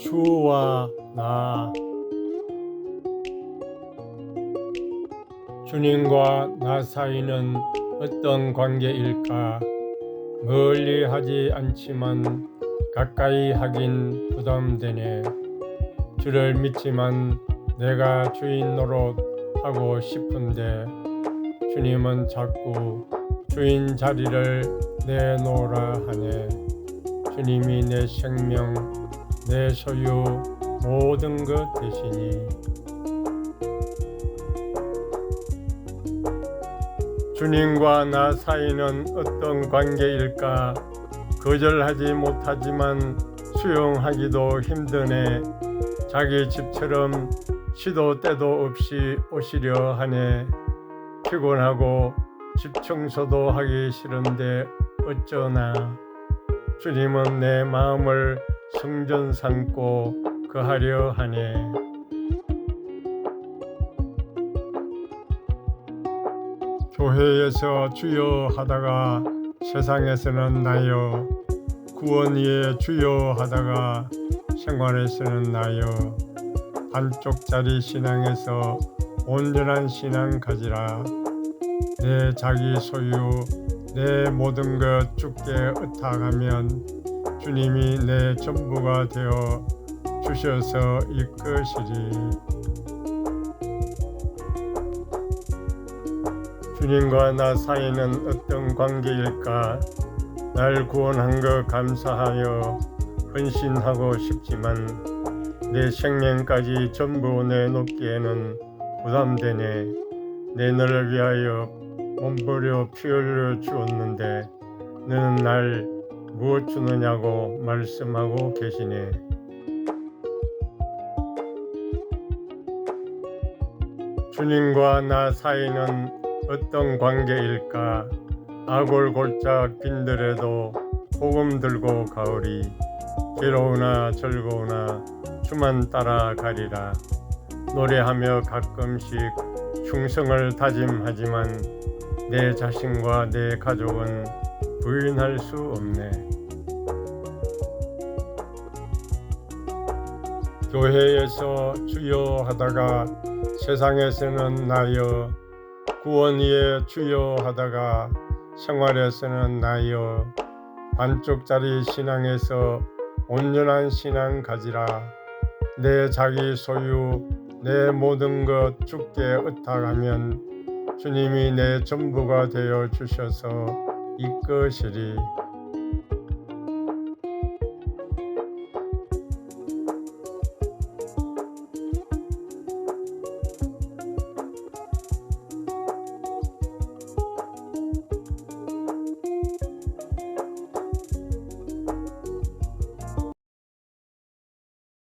주와 나 주님과 나 사이는 어떤 관계일까? 멀리 하지 않지만 가까이 하긴 부담되네. 주를 믿지만 내가 주인 노릇 하고 싶은데 주님은 자꾸 주인 자리를 내놓으라 하네. 주님이 내 생명, 내 소유, 모든 것 되시니 주님과 나 사이는 어떤 관계일까? 거절하지 못하지만 수용하기도 힘드네. 자기 집처럼 시도 때도 없이 오시려 하네. 피곤하고 집 청소도 하기 싫은데 어쩌나. 주님은 내 마음을 성전 삼고 거하려 하네. 교회에서 주여 하다가 세상에서는 나여 구원 위에 주여 하다가 생활에서는 나여 반쪽짜리 신앙에서 온전한 신앙 가지라 내 자기 소유 내 모든 것 주께 의탁하면 주님이 내 전부가 되어 주셔서 이끄시리 주님과 나 사이는 어떤 관계일까? 날 구원한 것 감사하여 헌신하고 싶지만 내 생명까지 전부 내놓기에는 부담되네. 내 너를 위하여 몸부려 피 흘려 주었는데 너는 날 무엇 주느냐고 말씀하고 계시네. 주님과 나 사이는 어떤 관계일까? 아골골짝 빈들에도 복음 들고 가오리 괴로우나 즐거우나 주만 따라 가리라 노래하며 가끔씩 충성을 다짐하지만 내 자신과 내 가족은 부인할 수 없네. 교회에서 주여 하다가 세상에서는 나여 구원 위에 주여 하다가 생활에서는 나여 반쪽짜리 신앙에서 온전한 신앙 가지라 내 자기 소유 내 모든 것 주께 의탁하면 주님이 내 전부가 되어 주셔서 이끄시리